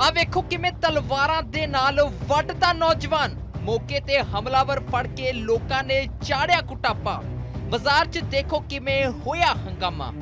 ਆ ਵੇਖੋ ਕਿਵੇਂ ਤਲਵਾਰਾਂ ਦੇ ਨਾਲ ਵੱਢਦਾ ਨੌਜਵਾਨ। ਮੌਕੇ ਤੇ ਹਮਲਾਵਰ ਫੜ ਕੇ ਲੋਕਾਂ ਨੇ ਚਾੜਿਆ ਕੁਟਾਪਾ। ਬਾਜ਼ਾਰ 'ਚ ਦੇਖੋ ਕਿਵੇਂ ਹੋਇਆ ਹੰਗਾਮਾ।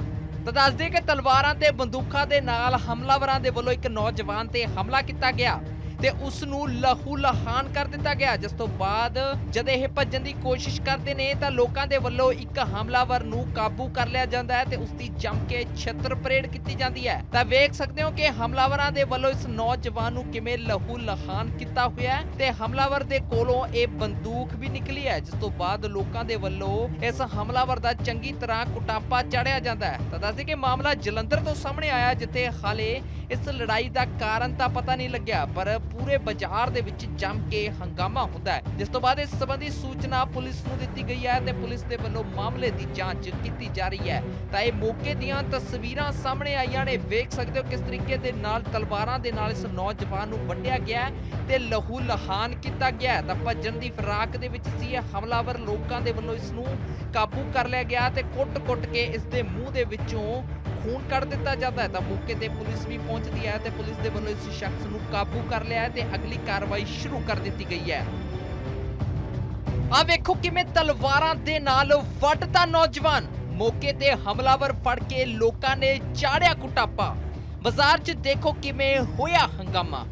ਤਾਂ ਦੱਸਦੇ ਕਿ ਤਲਵਾਰਾਂ ਤੇ ਬੰਦੂਕਾਂ ਦੇ ਨਾਲ ਹਮਲਾਵਰਾਂ ਦੇ ਵੱਲੋਂ ਇੱਕ ਨੌਜਵਾਨ ਤੇ ਹਮਲਾ ਕੀਤਾ ਗਿਆ ਤੇ ਉਸ ਨੂੰ ਲਹੂ ਲਹਾਨ ਕਰ ਦਿੱਤਾ ਗਿਆ। ਜਿਸ ਤੋਂ ਬਾਅਦ ਜਦ ਇਹ ਭੱਜਣ ਦੀ ਕੋਸ਼ਿਸ਼ ਕਰਦੇ ਨੇ ਤਾਂ ਲੋਕਾਂ ਦੇ ਵੱਲੋਂ ਇੱਕ ਹਮਲਾਵਰ ਨੂੰ ਕਾਬੂ ਕਰ ਲਿਆ ਜਾਂਦਾ ਹੈ ਤੇ ਉਸ ਦੀ ਜੰਮ ਕੇ ਛੱਤਰ ਪਰੇਡ ਕੀਤੀ ਜਾਂਦੀ ਹੈ। ਤਾਂ ਵੇਖ ਸਕਦੇ ਹੋ ਕਿ ਹਮਲਾਵਰਾਂ ਦੇ ਵੱਲੋਂ ਇਸ ਨੌਜਵਾਨ ਨੂੰ ਕਿਵੇਂ ਲਹੂ ਲਹਾਨ ਕੀਤਾ ਹੋਇਆ ਹੈ ਤੇ ਹਮਲਾਵਰ ਦੇ ਕੋਲੋਂ ਇਹ ਬੰਦੂਕ ਵੀ ਨਿਕਲੀ ਹੈ, ਜਿਸ ਤੋਂ ਬਾਅਦ ਲੋਕਾਂ ਦੇ ਵੱਲੋਂ ਇਸ ਹਮਲਾਵਰ ਦਾ ਚੰਗੀ ਤਰ੍ਹਾਂ ਕੁਟਾਪਾ ਚੜਿਆ ਜਾਂਦਾ ਹੈ। ਤਾਂ ਦੱਸਦੇ ਕਿ ਮਾਮਲਾ ਜਲੰਧਰ ਤੋਂ ਸਾਹਮਣੇ ਆਇਆ ਜਿੱਥੇ ਹਾਲੇ ਇਸ ਲੜਾਈ ਦਾ ਕਾਰਨ ਤਾਂ ਪਤਾ ਨਹੀਂ ਲੱਗਿਆ, ਪਰ ਪੂਰੇ ਬਾਜ਼ਾਰ ਦੇ ਵਿੱਚ ਜੰਮ ਕੇ ਹੰਗਾਮਾ ਹੁੰਦਾ ਹੈ। ਜਿਸ ਤੋਂ ਬਾਅਦ ਇਸ ਸੰਬੰਧੀ ਸੂਚਨਾ ਪੁਲਿਸ ਨੂੰ ਦਿੱਤੀ ਗਈ ਹੈ ਤੇ ਪੁਲਿਸ ਦੇ ਵੱਲੋਂ ਮਾਮਲੇ ਦੀ ਜਾਂਚ ਕੀਤੀ ਜਾ ਰਹੀ ਹੈ। ਤਾਂ ਇਹ ਮੌਕੇ ਦੀਆਂ ਤਸਵੀਰਾਂ ਸਾਹਮਣੇ ਆਈਆਂ ਨੇ ਵੇਖ ਸਕਦੇ ਹੋ ਕਿਸ ਤਰੀਕੇ ਦੇ ਨਾਲ ਤਲਵਾਰਾਂ ਦੇ ਨਾਲ ਇਸ ਨੌਜਵਾਨ ਨੂੰ ਵੱਢਿਆ ਗਿਆ ਤੇ ਲਹੂ ਲਹਾਨ ਕੀਤਾ ਗਿਆ ਤਾਂ ਭੱਜਣ ਦੀ ਫਿਰਾਕ ਦੇ ਵਿੱਚ ਸੀ ਇਹ ਹਮਲਾਵਰ ਲੋਕਾਂ ਦੇ ਵੱਲੋਂ ਇਸ ਨੂੰ ਕਾਬੂ ਕਰ ਲਿਆ ਗਿਆ ਤੇ ਕੁੱਟ-ਕੁੱਟ ਕੇ ਇਸ ਦੇ ਮੂੰਹ ਦੇ ਵਿੱਚੋਂ ਖੂਨ ਕੱਢ ਦਿੱਤਾ ਜਾਂਦਾ ਹੈ। ਤਾਂ ਮੌਕੇ ਤੇ ਪੁਲਿਸ ਵੀ ਪਹੁੰਚਦੀ ਹੈ ਤੇ ਪੁਲਿਸ ਦੇ ਵੱਲੋਂ ਇਸ ਸ਼ਖਸ ਨੂੰ ਕਾਬੂ ਕਰ ਲਿਆ ਹੈ ਤੇ ਅਗਲੀ ਕਾਰਵਾਈ ਸ਼ੁਰੂ ਕਰ ਦਿੱਤੀ ਗਈ ਹੈ। ਆ ਵੇਖੋ ਕਿਵੇਂ ਤਲਵਾਰਾਂ ਦੇ ਨਾਲ ਵੱਢਦਾ ਨੌਜਵਾਨ। ਮੌਕੇ ਤੇ ਹਮਲਾਵਰ ਫੜ ਕੇ ਲੋਕਾਂ ਨੇ ਚਾੜਿਆ ਕੁਟਾਪਾ। ਬਾਜ਼ਾਰ 'ਚ ਦੇਖੋ ਕਿਵੇਂ ਹੋਇਆ ਹੰਗਾਮਾ।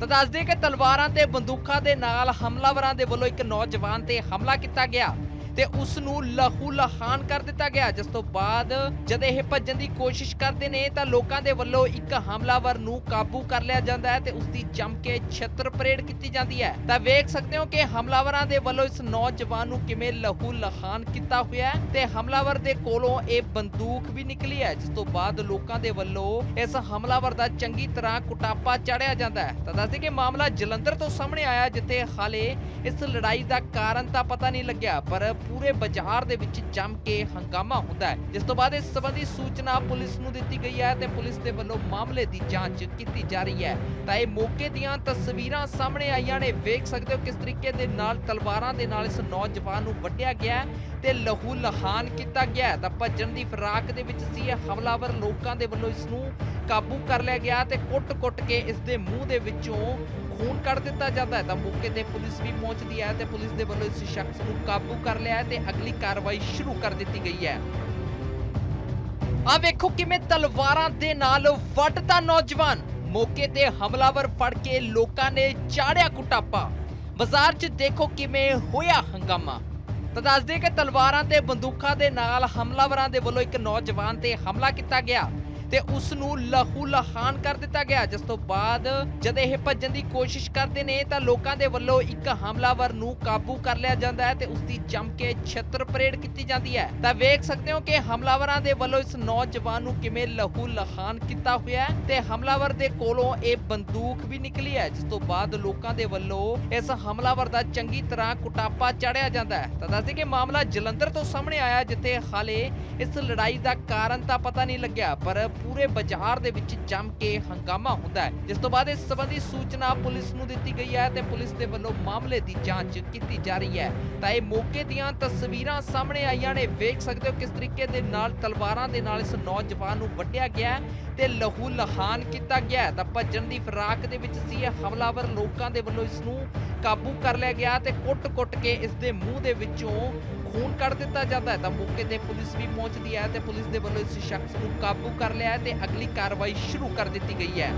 ਤਾਂ ਦੱਸਦੇ ਕਿ ਤਲਵਾਰਾਂ ਤੇ ਬੰਦੂਕਾਂ ਦੇ ਨਾਲ ਹਮਲਾਵਰਾਂ ਦੇ ਵੱਲੋਂ ਇੱਕ ਨੌਜਵਾਨ ਤੇ ਹਮਲਾ ਕੀਤਾ ਗਿਆ। ਤੇ ਉਸ ਨੂੰ ਲਹੂ ਲਹਾਨ ਕਰ ਦਿੱਤਾ ਗਿਆ। ਜਿਸ ਤੋਂ ਬਾਅਦ ਜਦ ਇਹ ਭੱਜਣ ਦੀ ਕੋਸ਼ਿਸ਼ ਕਰਦੇ ਨੇ, ਤਾਂ ਲੋਕਾਂ ਦੇ ਵੱਲੋਂ ਇੱਕ ਹਮਲਾਵਰ ਨੂੰ ਕਾਬੂ ਕਰ ਲਿਆ ਜਾਂਦਾ ਹੈ ਤੇ ਉਸ ਦੀ ਜੰਮ ਕੇ ਛੱਤਰ ਪਰੇਡ ਕੀਤੀ ਜਾਂਦੀ ਹੈ। ਤਾਂ ਵੇਖ ਸਕਦੇ ਹੋ ਕਿ ਹਮਲਾਵਰਾਂ ਦੇ ਵੱਲੋਂ ਇਸ ਨੌਜਵਾਨ ਨੂੰ ਕਿਵੇਂ ਲਹੂ ਲਹਾਨ ਕੀਤਾ ਹੋਇਆ ਹੈ ਤੇ ਹਮਲਾਵਰ ਦੇ ਕੋਲੋਂ ਇਹ ਬੰਦੂਕ ਵੀ ਨਿਕਲੀ ਹੈ, ਜਿਸ ਤੋਂ ਬਾਅਦ ਲੋਕਾਂ ਦੇ ਵੱਲੋਂ ਇਸ ਹਮਲਾਵਰ ਦਾ ਚੰਗੀ ਤਰ੍ਹਾਂ ਕੁਟਾਪਾ ਚੜਿਆ ਜਾਂਦਾ ਹੈ। ਤਾਂ ਦੱਸਦੇ ਕਿ ਮਾਮਲਾ ਜਲੰਧਰ ਤੋਂ ਸਾਹਮਣੇ ਆਇਆ, ਜਿੱਥੇ ਹਾਲੇ ਇਸ ਲੜਾਈ ਦਾ ਕਾਰਨ ਤਾਂ ਪਤਾ ਨਹੀਂ ਲੱਗਿਆ, ਪਰ ਪੂਰੇ ਬਾਜ਼ਾਰ ਦੇ ਵਿੱਚ ਜੰਮ ਕੇ ਹੰਗਾਮਾ ਹੁੰਦਾ ਹੈ। ਜਿਸ ਤੋਂ ਬਾਅਦ ਇਸ ਸੰਬੰਧੀ ਸੂਚਨਾ ਪੁਲਿਸ ਨੂੰ ਦਿੱਤੀ ਗਈ ਹੈ ਤੇ ਪੁਲਿਸ ਦੇ ਵੱਲੋਂ ਮਾਮਲੇ ਦੀ ਜਾਂਚ ਕੀਤੀ ਜਾ ਰਹੀ ਹੈ। ਤਾਂ ਇਹ ਮੌਕੇ ਦੀਆਂ ਤਸਵੀਰਾਂ ਸਾਹਮਣੇ ਆਈਆਂ ਨੇ। ਵੇਖ ਸਕਦੇ ਹੋ ਕਿਸ ਤਰੀਕੇ ਦੇ ਨਾਲ ਤਲਵਾਰਾਂ ਦੇ ਨਾਲ ਇਸ ਨੌਜਵਾਨ ਨੂੰ ਵੱਢਿਆ ਗਿਆ ਹੈ। ਤੇ ਲਹੂ ਲਹਾਨ ਕੀਤਾ ਗਿਆ ਤਾਂ ਭੱਜਣ ਦੀ ਫਿਰਾਕ ਦੇ ਵਿੱਚ ਸੀ ਇਹ ਹਮਲਾਵਰ ਲੋਕਾਂ ਦੇ ਵੱਲੋਂ ਇਸ ਨੂੰ ਕਾਬੂ ਕਰ ਲਿਆ ਗਿਆ ਤੇ ਕੁੱਟ-ਕੁੱਟ ਕੇ ਇਸ ਦੇ ਮੂੰਹ ਦੇ ਵਿੱਚੋਂ ਖੂਨ ਕੱਢ ਦਿੱਤਾ ਜਾਂਦਾ ਹੈ। ਤਾਂ ਮੌਕੇ ਤੇ ਪੁਲਿਸ ਵੀ ਪਹੁੰਚਦੀ ਹੈ ਤੇ ਪੁਲਿਸ ਦੇ ਵੱਲੋਂ ਇਸ ਸ਼ਖਸ ਨੂੰ ਕਾਬੂ ਕਰ ਲਿਆ ਹੈ ਤੇ ਅਗਲੀ ਕਾਰਵਾਈ ਸ਼ੁਰੂ ਕਰ ਦਿੱਤੀ ਗਈ ਹੈ। ਆ ਵੇਖੋ ਕਿਵੇਂ ਤਲਵਾਰਾਂ ਦੇ ਨਾਲ ਵੱਢਦਾ ਨੌਜਵਾਨ। ਮੌਕੇ ਤੇ ਹਮਲਾਵਰ ਫੜ ਕੇ ਲੋਕਾਂ ਨੇ ਚਾੜਿਆ ਕੁਟਾਪਾ। ਬਾਜ਼ਾਰ 'ਚ ਦੇਖੋ ਕਿਵੇਂ ਹੋਇਆ ਹੰਗਾਮਾ। ਤਾਂ ਦੱਸਦੇ ਕਿ ਤਲਵਾਰਾਂ ਤੇ ਬੰਦੂਕਾਂ ਦੇ ਨਾਲ ਹਮਲਾਵਰਾਂ ਦੇ ਵੱਲੋਂ ਇੱਕ ਨੌਜਵਾਨ ਤੇ ਹਮਲਾ ਕੀਤਾ ਗਿਆ। ਤੇ ਉਸ ਨੂੰ ਲਹੂ ਲਹਾਨ ਕਰ ਦਿੱਤਾ ਗਿਆ। ਜਿਸ ਤੋਂ ਬਾਅਦ ਜਦ ਇਹ ਭੱਜਣ ਦੀ ਕੋਸ਼ਿਸ਼ ਕਰਦੇ ਨੇ, ਤਾਂ ਲੋਕਾਂ ਦੇ ਵੱਲੋਂ ਇੱਕ ਹਮਲਾਵਰ ਨੂੰ ਕਾਬੂ ਕਰ ਲਿਆ ਜਾਂਦਾ ਹੈ ਤੇ ਉਸ ਦੀ ਜੰਮ ਕੇ ਛੱਤਰ ਪਰੇਡ ਕੀਤੀ ਜਾਂਦੀ ਹੈ। ਤਾਂ ਵੇਖ ਸਕਦੇ ਹੋ ਕਿ ਹਮਲਾਵਰਾਂ ਦੇ ਵੱਲੋਂ ਇਸ ਨੌਜਵਾਨ ਨੂੰ ਕਿਵੇਂ ਲਹੂ ਲਹਾਨ ਕੀਤਾ ਹੋਇਆ ਹੈ ਤੇ ਹਮਲਾਵਰ ਦੇ ਕੋਲੋਂ ਇਹ ਬੰਦੂਕ ਵੀ ਨਿਕਲੀ ਹੈ, ਜਿਸ ਤੋਂ ਬਾਅਦ ਲੋਕਾਂ ਦੇ ਵੱਲੋਂ ਇਸ ਹਮਲਾਵਰ ਦਾ ਚੰਗੀ ਤਰ੍ਹਾਂ ਕੁਟਾਪਾ ਚੜਿਆ ਜਾਂਦਾ ਹੈ। ਤਾਂ ਦੱਸਦੇ ਕਿ ਮਾਮਲਾ ਜਲੰਧਰ ਤੋਂ ਸਾਹਮਣੇ ਆਇਆ, ਜਿੱਥੇ ਹਾਲੇ ਇਸ ਲੜਾਈ ਦਾ ਕਾਰਨ ਤਾਂ ਪਤਾ ਨਹੀਂ ਲੱਗਿਆ, ਪਰ ਪੂਰੇ ਬਾਜ਼ਾਰ ਦੇ ਵਿੱਚ ਜੰਮ ਕੇ ਹੰਗਾਮਾ ਹੁੰਦਾ ਹੈ। ਜਿਸ ਤੋਂ ਬਾਅਦ ਇਸ ਸੰਬੰਧੀ ਸੂਚਨਾ ਪੁਲਿਸ ਨੂੰ ਦਿੱਤੀ ਗਈ ਹੈ ਤੇ ਪੁਲਿਸ ਦੇ ਵੱਲੋਂ ਮਾਮਲੇ ਦੀ ਜਾਂਚ ਕੀਤੀ ਜਾ ਰਹੀ ਹੈ। ਤਾਂ ਇਹ ਮੌਕੇ ਦੀਆਂ ਤਸਵੀਰਾਂ ਸਾਹਮਣੇ ਆਈਆਂ ਨੇ। ਵੇਖ ਸਕਦੇ ਹੋ ਕਿਸ ਤਰੀਕੇ ਦੇ ਨਾਲ ਤਲਵਾਰਾਂ ਦੇ ਨਾਲ ਇਸ ਨੌਜਵਾਨ ਨੂੰ ਵੱਢਿਆ ਗਿਆ ਤੇ ਲਹੂ ਲਹਾਨ ਕੀਤਾ ਗਿਆ ਤਾਂ ਭੱਜਣ ਦੀ ਫਿਰਾਕ ਦੇ ਵਿੱਚ ਸੀ ਇਹ ਹਮਲਾਵਰ। ਲੋਕਾਂ ਦੇ ਵੱਲੋਂ ਇਸ ਨੂੰ ਕਾਬੂ ਕਰ ਲਿਆ ਗਿਆ ਤੇ ਕੁੱਟ-ਕੁੱਟ ਕੇ ਇਸ ਦੇ ਮੂੰਹ ਦੇ ਵਿੱਚੋਂ ਖੂਨ ਕੱਢ ਦਿੱਤਾ ਜਾਂਦਾ ਹੈ, ਤਾਂ ਮੌਕੇ ਤੇ ਪੁਲਿਸ ਵੀ ਪਹੁੰਚਦੀ ਹੈ ਤੇ ਪੁਲਿਸ ਦੇ ਵੱਲੋਂ ਇਸ ਸ਼ਖਸ ਨੂੰ ਕਾਬੂ ਕਰ ਲਿਆ ਹੈ ਤੇ ਅਗਲੀ ਕਾਰਵਾਈ ਸ਼ੁਰੂ ਕਰ ਦਿੱਤੀ ਗਈ ਹੈ।